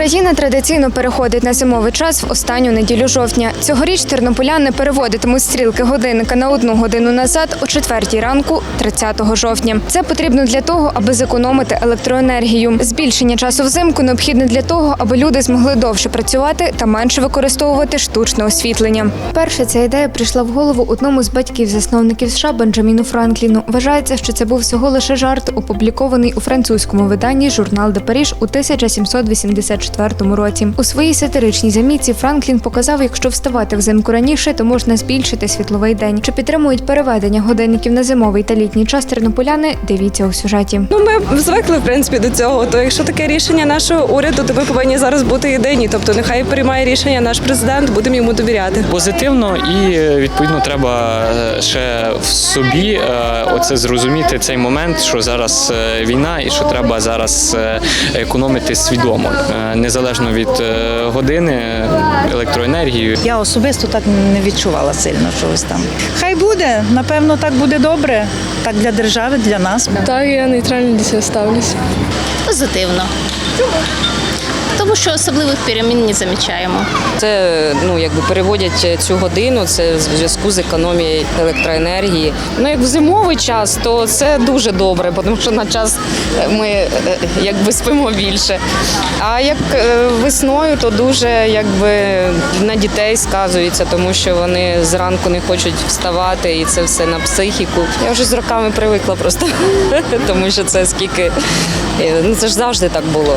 Україна традиційно переходить на зимовий час в останню неділю жовтня. Цьогоріч тернополяни переводитимуть стрілки годинника на одну годину назад о четвертій ранку, 30 жовтня. Це потрібно для того, аби зекономити електроенергію. Збільшення часу взимку необхідне для того, аби люди змогли довше працювати та менше використовувати штучне освітлення. Перше ця ідея прийшла в голову одному з батьків-засновників США Бенджаміну Франкліну. Вважається, що це був всього лише жарт, опублікований у французькому виданні журнал де Паріж у 1784 році. У своїй сатиричній замітці Франклін показав, якщо вставати взимку раніше, то можна збільшити світловий день. Чи підтримують переведення годинників на зимовий та літній час тернополяни? Дивіться у сюжеті. Ну, ми звикли в принципі до цього. То якщо таке рішення нашого уряду, то ми повинні зараз бути єдині. Тобто, нехай приймає рішення наш президент, будемо йому довіряти. позитивно, і відповідно треба е, ще в собі е, оце зрозуміти цей момент, що зараз е, війна, і що треба зараз економити свідомо, е, незалежно від е, години електроенергію. Я особисто так не відчувала сильно чогось там. Хай буде, напевно, так буде добре. Так для держави, для нас. Так, я нейтрально до цього ставлюся. Позитивно. Тому що особливих перемін не замічаємо. Це ну якби переводять цю годину. Це в зв'язку з економією електроенергії. Ну як в зимовий час, то це дуже добре, тому що на час е, ми е, якби спимо більше. А як е, весною, то дуже якби на дітей сказується, тому що вони зранку не хочуть вставати, і це все на психіку. Я вже з роками привикла просто, тому що це скільки е, ну це ж завжди так було.